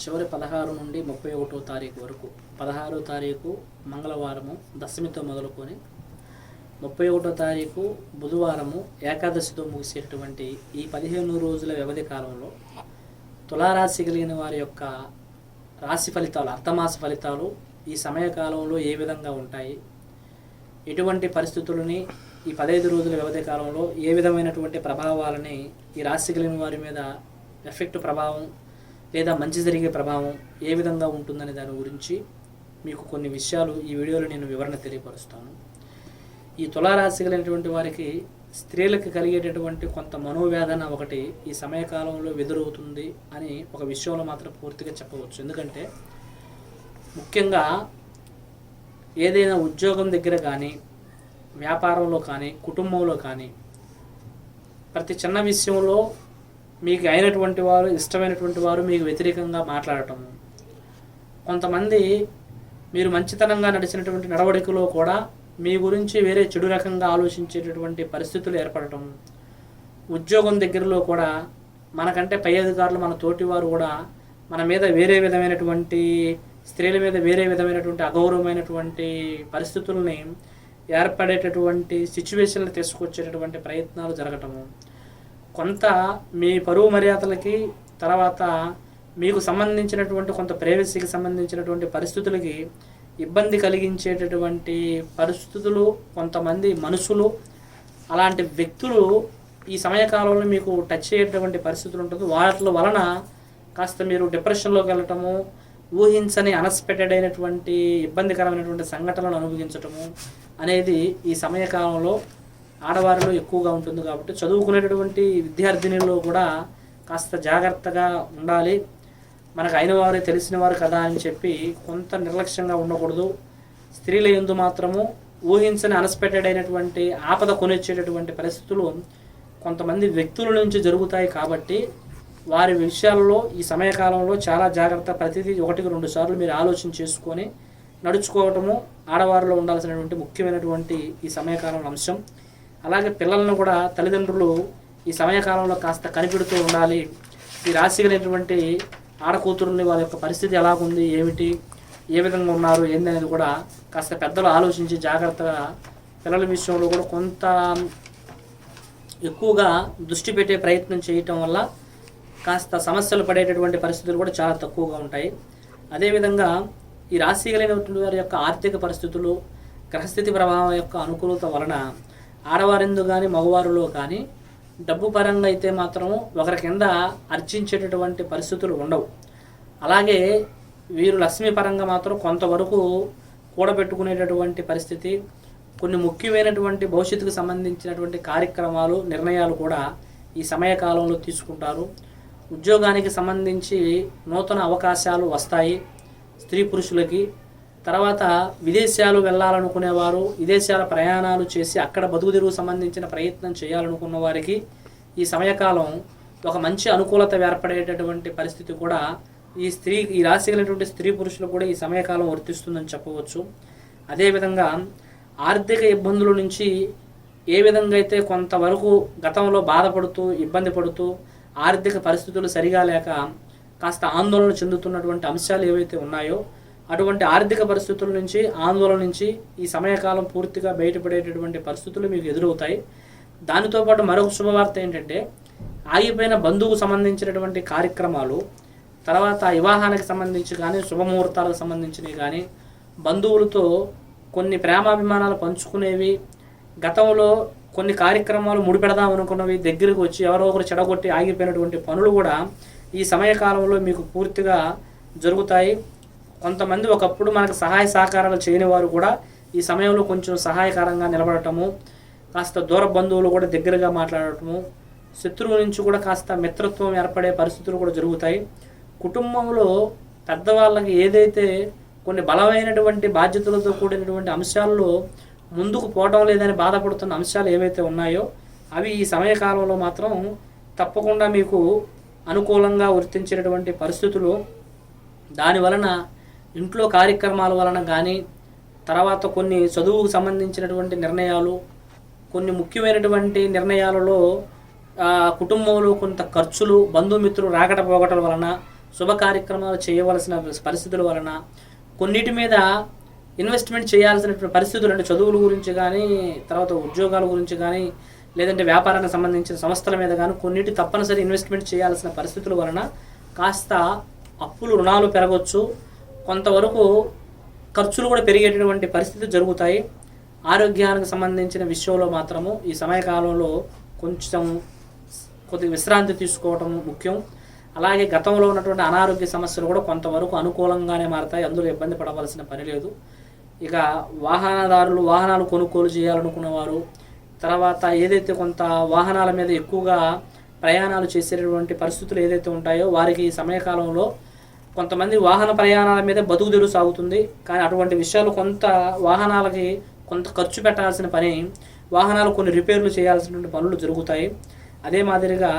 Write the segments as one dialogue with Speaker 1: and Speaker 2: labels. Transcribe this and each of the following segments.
Speaker 1: చివరి పదహారు నుండి ముప్పై ఒకటో తారీఖు వరకు. పదహారో తారీఖు మంగళవారము దశమితో మొదలుకొని ముప్పై ఒకటో తారీఖు బుధవారము ఏకాదశితో ముగిసేటువంటి ఈ పదిహేను రోజుల వ్యవధి కాలంలో తులారాశి కలిగిన వారి యొక్క రాశి ఫలితాలు అర్థమాస ఫలితాలు ఈ సమయకాలంలో ఏ విధంగా ఉంటాయి? ఎటువంటి పరిస్థితులని ఈ పదహైదు రోజుల వ్యవధి కాలంలో ఏ విధమైనటువంటి ప్రభావాలని ఈ రాశి కలిగిన వారి మీద ఎఫెక్ట్ ప్రభావం లేదా మంచి జరిగే ప్రభావం ఏ విధంగా ఉంటుందనే దాని గురించి మీకు కొన్ని విషయాలు ఈ వీడియోలో నేను వివరణ తెలియపరుస్తాను. ఈ తులారాశి కలిగినటువంటి వారికి స్త్రీలకు కలిగేటటువంటి కొంత మనోవేదన ఒకటి ఈ సమయకాలంలో ఎదురవుతుంది అని ఒక విషయంలో మాత్రం పూర్తిగా చెప్పవచ్చు. ఎందుకంటే ముఖ్యంగా ఏదైనా ఉద్యోగం దగ్గర కానీ వ్యాపారంలో కానీ కుటుంబంలో కానీ ప్రతి చిన్న విషయంలో మీకు అయినటువంటి వారు ఇష్టమైనటువంటి వారు మీకు వ్యతిరేకంగా మాట్లాడటము కొంతమంది మీరు మంచితనంగా నడిచినటువంటి నడవడికలో కూడా మీ గురించి వేరే చెడు రకంగా ఆలోచించేటటువంటి పరిస్థితులు ఏర్పడటం. ఉద్యోగం దగ్గరలో కూడా మనకంటే పై అధికారులు మన తోటి వారు కూడా మన మీద వేరే విధమైనటువంటి స్త్రీల మీద వేరే విధమైనటువంటి అగౌరవమైనటువంటి పరిస్థితుల్ని ఏర్పడేటటువంటి సిచ్యువేషన్లు తీసుకొచ్చేటటువంటి ప్రయత్నాలు జరగటము. కొంత మీ పరువు మర్యాదలకి తర్వాత మీకు సంబంధించినటువంటి కొంత ప్రైవసీకి సంబంధించినటువంటి పరిస్థితులకి ఇబ్బంది కలిగించేటటువంటి పరిస్థితులు కొంతమంది మనుషులు అలాంటి వ్యక్తులు ఈ సమయకాలంలో మీకు టచ్ అయ్యేటటువంటి పరిస్థితులు ఉంటుంది. వాటి వలన కాస్త మీరు డిప్రెషన్లోకి వెళ్ళటము ఊహించని అన్ఎక్స్పెక్టెడ్ అయినటువంటి ఇబ్బందికరమైనటువంటి సంఘటనలను అనుభవించటము అనేది ఈ సమయకాలంలో ఆడవారిలో ఎక్కువగా ఉంటుంది కాబట్టి చదువుకునేటటువంటి విద్యార్థినిలో కూడా కాస్త జాగ్రత్తగా ఉండాలి. మనకు అయిన వారే తెలిసిన వారు కదా అని చెప్పి కొంత నిర్లక్ష్యంగా ఉండకూడదు. స్త్రీల ఎందు మాత్రము ఊహించని అన్ఎక్స్పెక్టెడ్ అయినటువంటి ఆపద కొనిచ్చేటటువంటి పరిస్థితులు కొంతమంది వ్యక్తుల నుంచి జరుగుతాయి కాబట్టి వారి విషయాల్లో ఈ సమయకాలంలో చాలా జాగ్రత్త ప్రతిదీ ఒకటికి రెండు సార్లు మీరు ఆలోచన చేసుకొని నడుచుకోవటము ఆడవారిలో ఉండాల్సినటువంటి ముఖ్యమైనటువంటి ఈ సమయకాలంలో అంశం. అలాగే పిల్లలను కూడా తల్లిదండ్రులు ఈ సమయకాలంలో కాస్త కనిపెడుతూ ఉండాలి. ఈ రాశి ఆడకూతురుని వాళ్ళ యొక్క పరిస్థితి ఎలా ఉంది ఏమిటి ఏ విధంగా ఉన్నారు ఏంది అనేది కూడా కాస్త పెద్దలు ఆలోచించి జాగ్రత్తగా పిల్లల విషయంలో కూడా కొంత ఎక్కువగా దృష్టి పెట్టే ప్రయత్నం చేయటం వల్ల కాస్త సమస్యలు పడేటటువంటి పరిస్థితులు కూడా చాలా తక్కువగా ఉంటాయి. అదేవిధంగా ఈ రాశి కలిగినటువంటి వారి యొక్క ఆర్థిక పరిస్థితులు గ్రహస్థితి ప్రభావం యొక్క అనుకూలత వలన ఆడవారిందు కానీ మగవారిలో కానీ డబ్బు పరంగా అయితే మాత్రం ఒకరి కింద అర్చించేటటువంటి పరిస్థితులు ఉండవు. అలాగే వీరు లక్ష్మి పరంగా మాత్రం కొంతవరకు కూడబెట్టుకునేటటువంటి పరిస్థితి కొన్ని ముఖ్యమైనటువంటి భవిష్యత్తుకు సంబంధించినటువంటి కార్యక్రమాలు నిర్ణయాలు కూడా ఈ సమయకాలంలో తీసుకుంటారు. ఉద్యోగానికి సంబంధించి నూతన అవకాశాలు వస్తాయి స్త్రీ పురుషులకి తర్వాత విదేశాలు వెళ్ళాలనుకునేవారు విదేశాల ప్రయాణాలు చేసి అక్కడ బతుకుదెరువు సంబంధించిన ప్రయత్నం చేయాలనుకున్న వారికి ఈ సమయకాలం ఒక మంచి అనుకూలత ఏర్పడేటటువంటి పరిస్థితి కూడా ఈ స్త్రీ ఈ రాశి కలిగినటువంటి స్త్రీ పురుషులు కూడా ఈ సమయకాలం వర్తిస్తుందని చెప్పవచ్చు. అదేవిధంగా ఆర్థిక ఇబ్బందుల నుంచి ఏ విధంగా అయితే కొంతవరకు గతంలో బాధపడుతూ ఇబ్బంది పడుతూ ఆర్థిక పరిస్థితులు సరిగా లేక కాస్త ఆందోళన చెందుతున్నటువంటి అంశాలు ఏవైతే ఉన్నాయో అటువంటి ఆర్థిక పరిస్థితుల నుంచి ఆందోళన నుంచి ఈ సమయకాలం పూర్తిగా బయటపడేటటువంటి పరిస్థితులు మీకు ఎదురవుతాయి. దానితో పాటు మరొక శుభవార్త ఏంటంటే ఆగిపోయిన బంధువుకు సంబంధించినటువంటి కార్యక్రమాలు తర్వాత వివాహానికి సంబంధించి కానీ శుభముహూర్తాలకు సంబంధించినవి కానీ బంధువులతో కొన్ని ప్రేమాభిమానాలు పంచుకునేవి గతంలో కొన్ని కార్యక్రమాలు ముడిపెడదాం అనుకున్నవి దగ్గరికి వచ్చి ఎవరో ఒకరు చెడగొట్టి ఆగిపోయినటువంటి పనులు కూడా ఈ సమయకాలంలో మీకు పూర్తిగా జరుగుతాయి. కొంతమంది ఒకప్పుడు మనకు సహాయ సహకారాలు చేయని వారు కూడా ఈ సమయంలో కొంచెం సహాయకరంగా నిలబడటము కాస్త దూర బంధువులు కూడా దగ్గరగా మాట్లాడటము శత్రువు నుంచి కూడా కాస్త మిత్రత్వం ఏర్పడే పరిస్థితులు కూడా జరుగుతాయి. కుటుంబంలో పెద్దవాళ్ళకి ఏదైతే కొన్ని బలమైనటువంటి బాధ్యతలతో కూడినటువంటి అంశాల్లో ముందుకు పోవడం లేదని బాధపడుతున్న అంశాలు ఏవైతే ఉన్నాయో అవి ఈ సమయకాలంలో మాత్రం తప్పకుండా మీకు అనుకూలంగా వర్తించినటువంటి పరిస్థితులు. దాని వలన ఇంట్లో కార్యక్రమాల వలన కానీ తర్వాత కొన్ని చదువుకు సంబంధించినటువంటి నిర్ణయాలు కొన్ని ముఖ్యమైనటువంటి నిర్ణయాలలో కుటుంబంలో కొంత ఖర్చులు బంధుమిత్రులు రాకట పోగటల వలన శుభ కార్యక్రమాలు చేయవలసిన పరిస్థితుల వలన కొన్నిటి మీద ఇన్వెస్ట్మెంట్ చేయాల్సినటువంటి పరిస్థితులు అంటే చదువుల గురించి కానీ తర్వాత ఉద్యోగాల గురించి కానీ లేదంటే వ్యాపారానికి సంబంధించిన సంస్థల మీద కానీ కొన్నిటి తప్పనిసరి ఇన్వెస్ట్మెంట్ చేయాల్సిన పరిస్థితుల వలన కాస్త అప్పులు రుణాలు పెరగవచ్చు కొంతవరకు ఖర్చులు కూడా పెరిగేటటువంటి పరిస్థితి జరుగుతాయి. ఆరోగ్యానికి సంబంధించిన విషయంలో మాత్రము ఈ సమయకాలంలో కొంచెం కొద్దిగా విశ్రాంతి తీసుకోవటం ముఖ్యం. అలాగే గతంలో ఉన్నటువంటి అనారోగ్య సమస్యలు కూడా కొంతవరకు అనుకూలంగానే మారతాయి. అందులో ఇబ్బంది పడవలసిన పని లేదు. ఇక వాహనదారులు వాహనాలు కొనుగోలు చేయాలనుకునేవారు తర్వాత ఏదైతే కొంత వాహనాల మీద ఎక్కువగా ప్రయాణాలు చేసేటటువంటి పరిస్థితులు ఏదైతే ఉంటాయో వారికి ఈ సమయకాలంలో కొంతమంది వాహన ప్రయాణాల మీద బతుకు తెరువు సాగుతుంది. కానీ అటువంటి విషయాలు కొంత వాహనాలకి కొంత ఖర్చు పెట్టాల్సిన పని వాహనాలు కొన్ని రిపేర్లు చేయాల్సినటువంటి పనులు జరుగుతాయి. అదే మాదిరిగా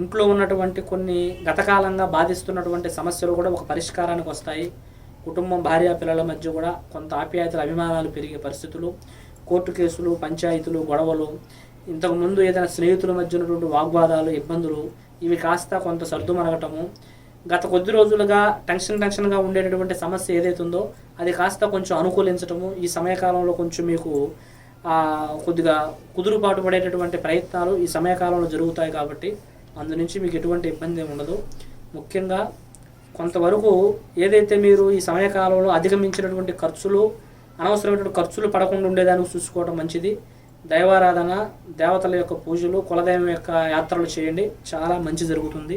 Speaker 1: ఇంట్లో ఉన్నటువంటి కొన్ని గతకాలంగా బాధిస్తున్నటువంటి సమస్యలు కూడా ఒక పరిష్కారానికి వస్తాయి. కుటుంబం భార్య పిల్లల మధ్య కూడా కొంత ఆప్యాయతల అభిమానాలు పెరిగే పరిస్థితులు కోర్టు కేసులు పంచాయతీలు గొడవలు ఇంతకుముందు ఏదైనా స్నేహితుల మధ్య ఉన్నటువంటి వాగ్వాదాలు ఇబ్బందులు ఇవి కాస్త కొంత సర్దుమరగటము గత కొద్ది రోజులుగా టెన్షన్ టెన్షన్గా ఉండేటటువంటి సమస్య ఏదైతే ఉందో అది కాస్త కొంచెం అనుకూలించటము ఈ సమయకాలంలో కొంచెం మీకు కొద్దిగా కుదురుపాటు పడేటటువంటి ప్రయత్నాలు ఈ సమయకాలంలో జరుగుతాయి కాబట్టి అందు నుంచి మీకు ఎటువంటి ఇబ్బంది ఉండదు. ముఖ్యంగా కొంతవరకు ఏదైతే మీరు ఈ సమయకాలంలో అధిగమించినటువంటి ఖర్చులు అనవసరమైనటువంటి ఖర్చులు పడకుండా ఉండేదానికి చూసుకోవడం మంచిది. దైవారాధన దేవతల యొక్క పూజలు కులదైవం యొక్క యాత్రలు చేయండి. చాలా మంచి జరుగుతుంది.